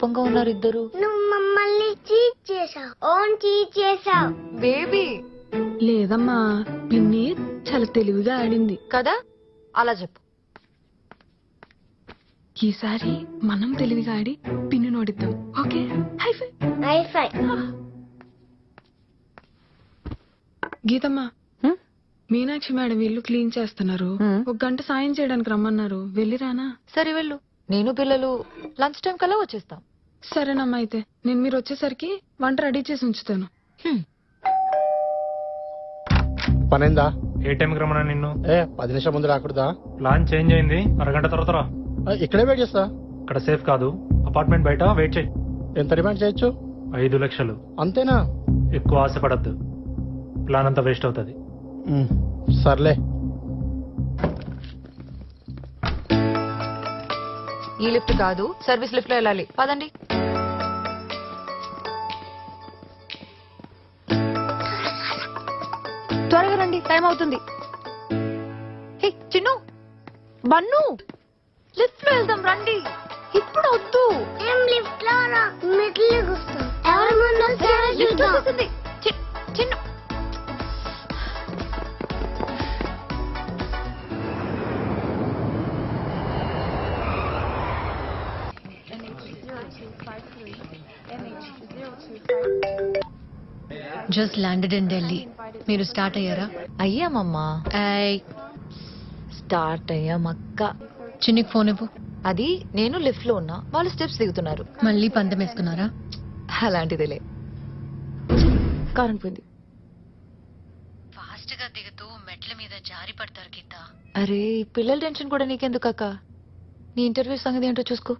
కోపంగా ఉన్నారు ఇద్దరు నువ్వు మమ్మల్ని చీట్ చేసావు ఓన్ చీట్ చేసావు బేబీ! లేదమ్మా పిన్ని చాలా తెలివిగా ఆడింది. కదా? అలా చెప్పు. ఈసారి మనం తెలివిగా ఆడి పిన్ని నోడిద్దాం ఓకే? Hi five. వైఫై గీతమ్మా హ్మ్? మీనాక్షి మేడం ఇల్లు క్లీన్ చేస్తున్నారు. ఒక గంట సాయం చేయడానికి రమ్మన్నారు. వెళ్ళిరానా సరే వెళ్ళు. నేను పిల్లలు లంచ్ టైం కల్లా వచ్చేస్తాం. సరేనమ్మా అయితే. నేను మీరు వచ్చేసరికి వంట రెడీ చేసి ఉంచుతాను. హ్మ్. పనైందా? ఏ టైంకి రమ్మన్నా నిన్ను? ఏ పది నిమిషం ముందు రాకూడదా? ప్లాన్ చేంజ్ అయింది. అరగంట తర్వాత రా. ఆ, ఇక్కడే వెయిట్ చేస్తా. ఇక్కడ సేఫ్ కాదు. అపార్ట్మెంట్ బయట వెయిట్ చేయి. ఎంత డిమాండ్ చేయొచ్చు? ఐదు లక్షలు. అంతేనా? ఎక్కువ ఆశపడద్దు. ప్లాన్ అంతా వేస్ట్ అవుతుంది. ఉమ్, సర్లే. ఈ లిఫ్ట్ కాదు సర్వీస్ లిఫ్ట్లో వెళ్ళాలి. పదండి. త్వరగా రండి టైం అవుతుంది. హే చిన్ను. బన్ను. లిఫ్ట్లో వెళ్దాం రండి. ఇప్పుడు వద్దు. ఏం లిఫ్ట్లో రా? మిడిల్ కూర్చో ఎవరి ముందు చూద్దాం. జస్ట్ ల్యాండెడ్ ఇన్ ఢిల్లీ మీరు స్టార్ట్ అయ్యారా? అయ్యామమ్మా. ఐ. స్టార్ట్ అయ్యామక్క. చిన్నికి ఫోన్ ఇవ్వు. అది నేను లిఫ్ట్లో ఉన్నా. వాళ్ళు స్టెప్స్ దిగుతున్నారు. మళ్ళీ పందెం వేసుకున్నారా? అలాంటిదిలే. కారణం పోయింది. ఫాస్ట్గా దిగుతూ మెట్ల మీద జారి పడతారు గీత. అరే ఈ పిల్లల టెన్షన్ కూడా నీకెందుకు అక్క నీ ఇంటర్వ్యూ సంగతి ఏంటో చూసుకో.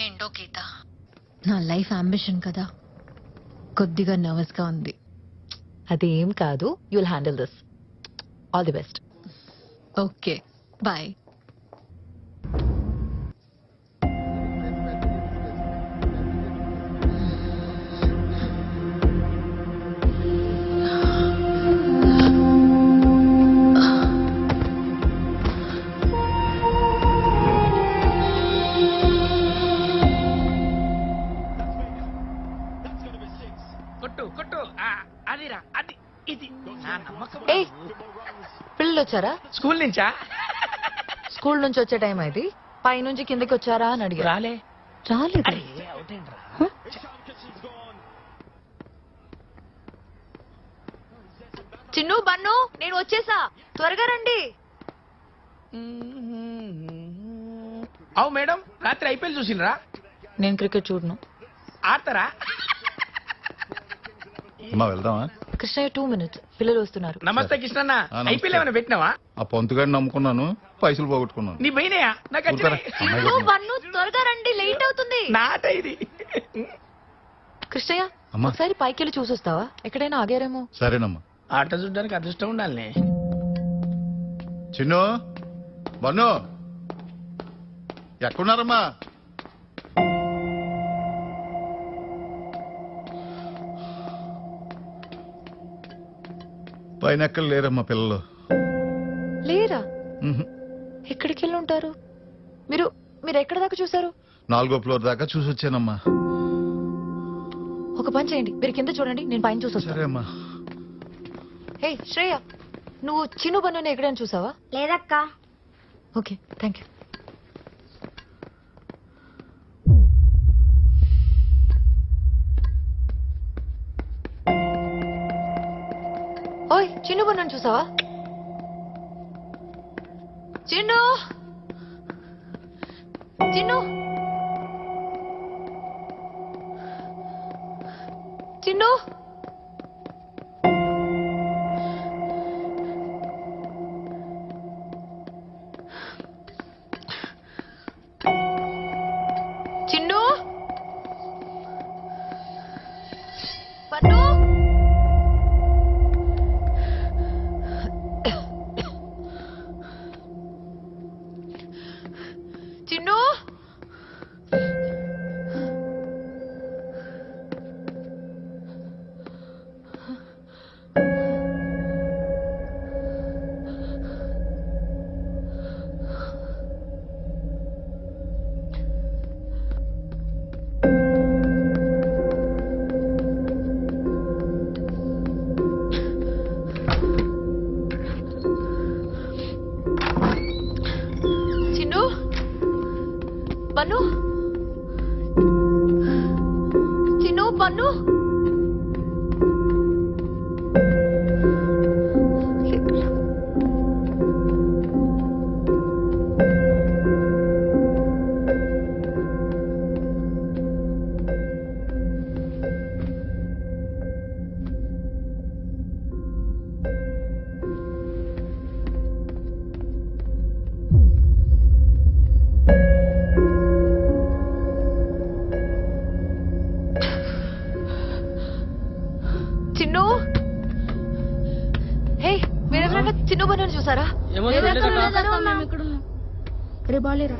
ఏంటో గీత? నా లైఫ్ అంబిషన్ కదా. కొద్దిగా నర్వస్గా ఉంది. అదేం కాదు you'll handle this all the best okay bye పిల్లలు వచ్చారా స్కూల్ నుంచా? స్కూల్ నుంచి వచ్చే టైం అది పై నుంచి కిందకి వచ్చారా అని అడిగా రాలే రాలేదు చిన్ను బన్ను నేను వచ్చేసా. త్వరగా రండి. అవు మేడం రాత్రి ఐపీఎల్ చూసిండ్రా నేను క్రికెట్ చూడను. ఆడతారా? అమ్మా వెళ్దామా? Krishnayya two minutes. పిల్లలు వస్తున్నారు. నమస్తే కృష్ణన్న ఆ, నమస్తే. ఐపీఎల్ ఏమైనా పెట్టినావా? ఆ పొంతుగాడిని నమ్ముకున్నాను పైసలు పోగొట్టుకున్నాను. నీ పోయినాయా? నాకు ఊరుకోరా. వచ్చినాయి. అమ్మాయి చిన్ను కొట్టింది. బన్ను త్వరగా రండి లేట్ అవుతుంది. నాట ఇది. కృష్ణయ్య అమ్మా. ఒకసారి పైకి వెళ్ళి చూసొస్తావా? ఎక్కడైనా ఆగారేమో. సరేనమ్మా. ఆట చూడడానికి అదృష్టం ఉండాలి చిన్ను బన్ను ఎక్కడున్నారమ్మా? పైన ఎక్కడ లేరమ్మా పిల్లలు. లేరా? ఉహు. ఎక్కడికి వెళ్ళి ఉంటారు మీరు మీరు ఎక్కడ దాకా చూసారు నాలుగో ఫ్లోర్ దాకా చూసి వచ్చానమ్మా ఒక పని చేయండి. మీరు కింద చూడండి నేను పైన చూసొస్తాను సరే అమ్మా. హే శ్రేయ నువ్వు చిన్ను బన్నుని ఎక్కడైనా చూసావా? లేదక్క. ఓకే థ్యాంక్ యూ ఓయ్ చిన్ను బన్నుని చూసావా? చిన్ను చిన్ను! చిన్ను! చిన్ను! చిన్ను బన్ను చిన్ను బన్ను చూసారా రే బాలేరా?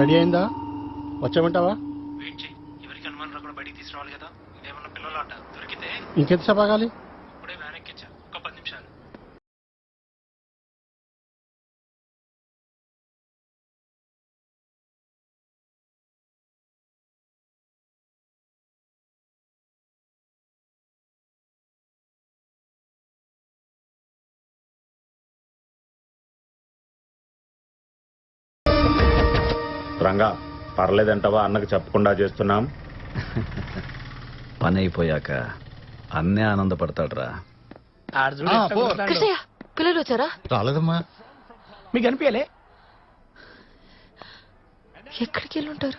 రెడీ అయిందా? వచ్చామంటావా వెయిట్ చేయి. ఎవరికి అనుమానం రాకుండా బయటికి తీసుకురావాలి కదా. ఇదేమన్నా పిల్లలాట? దొరికితే ఆగాలి? రంగా పర్లేదంటవా అన్నకు చెప్పకుండా చేస్తున్నాం. పని అయిపోయాక అన్నే ఆనందపడతాడ్రా. కృష్ణయ్య పిల్లలు వచ్చారా? రాలేదమ్మా. మీకు అనిపించలే? ఎక్కడికి వెళ్ళి ఉంటారు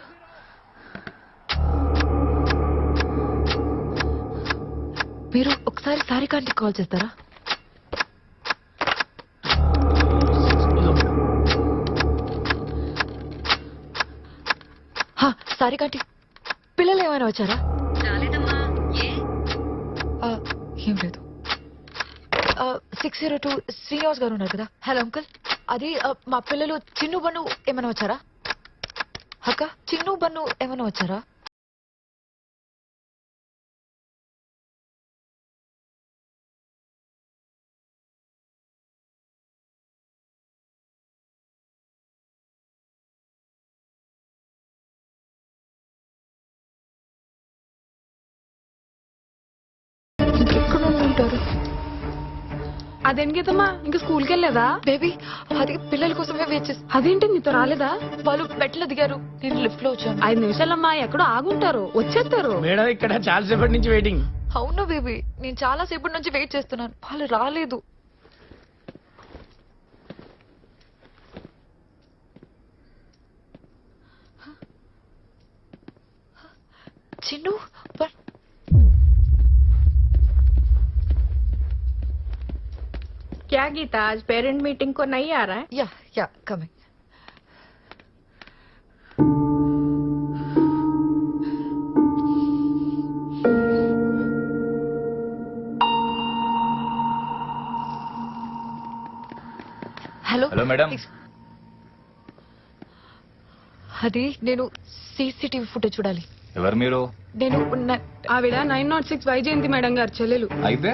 మీరు ఒకసారి సారికాంటికి కాల్ చేస్తారా? హా, సారికాంటి పిల్లలు ఏమైనా వచ్చారా? ఏం? లేదు. సిక్స్ జీరో టూ శ్రీనివాస్ గారు ఉన్నారు కదా. Hello uncle. అది మా పిల్లలు చిన్ను బన్ను ఏమైనా వచ్చారా? అక్క చిన్ను బన్ను ఏమైనా వచ్చారా? అదేంటి గీతమ్మా ఇంకా స్కూల్కి వెళ్ళలేదా బేబీ అది పిల్లల కోసమే వెయిట్ చేసి అదేంటి నీతో రాలేదా? వాళ్ళు మెట్లు దిగారు. నేను లిఫ్ట్లో వచ్చాను. ఐదు నిమిషాలమ్మా ఎక్కడో ఆగుంటారు. వచ్చేస్తారు. మేడం ఇక్కడ చాలా సేపటి నుంచి వెయిటింగ్ అవును బేబీ నేను చాలా సేపటి నుంచి వెయిట్ చేస్తున్నాను. వాళ్ళు రాలేదు. చిన్ను क्या गीता आज पेरेंट मीटिंग को नहीं आ रहा है yeah yeah coming hello hello madam అది నేను సీసీటీవీ ఫుటేజ్ చూడాలి ఎవరు మీరు నేను నా- ఆవిడ nine not six Vaijayanti madam గారు చెల్లెలు అయితే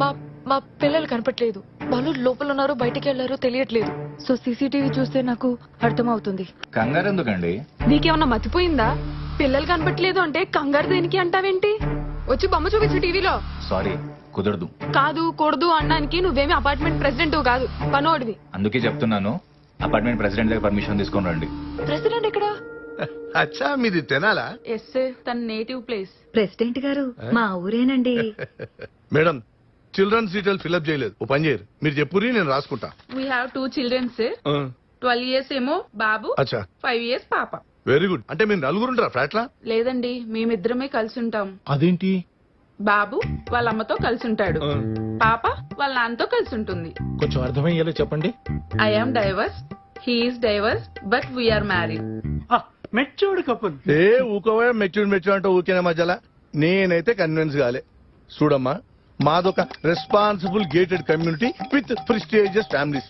మా మా పిల్లలు కనపట్లేదు వాళ్ళు లోపల ఉన్నారో బయటికి వెళ్ళారో తెలియట్లేదు. సో సీసీటీవీ చూస్తే నాకు అర్థమవుతుంది. కంగారు ఎందుకండి? నీకేమన్నా మతిపోయిందా? పిల్లలు కనపట్లేదు అంటే కంగారు దేనికి అంటావేంటి? వచ్చి బొమ్మ చూపించు టీవీలో. సారీ కుదరదు. కాదు కూడదు అనడానికి నువ్వేమి అపార్ట్మెంట్ ప్రెసిడెంట్ కాదు పనోడివి. అందుకే చెప్తున్నాను అపార్ట్మెంట్ ప్రెసిడెంట్ దగ్గర పర్మిషన్ తీసుకొని రండి. ప్రెసిడెంట్ ఎక్కడ? అచ్చా మీది తెనాలా? ఎస్ తన నేటివ్ ప్లేస్. ప్రెసిడెంట్ గారు మా ఊరేనండి. Madam childrens detail fill up చేయలేదు. ఓ పని చేయరు. మీరు చెప్పురి నేను రాసుకుంటా. We have two children sir ఆ, ట్వెల్వ్ ఇయర్స్ ఏమో బాబు అచ్చా. ఫైవ్ ఇయర్స్ పాప. వెరీ గుడ్ అంటే మీరు నలుగురుంటారా ఫ్లాట్లా లేదండి మేమిద్దరమే కలిసి ఉంటాం అదేంటి? బాబు వాళ్ళ అమ్మతో కలిసి ఉంటాడు పాప వాళ్ళ నాన్నతో కలిసి ఉంటుంది కొంచెం అర్థమయ్యేలా చెప్పండి. I am divorce he is divorce but we are married matured couple. ఏ ఊకోవా మెచ్యూర్ మెచ్యూర్ అంటే ఊకేనా మధ్యలో? నేనైతే కన్విన్స్ కాలే చూడమ్మా మాదొక responsible gated community with prestigious families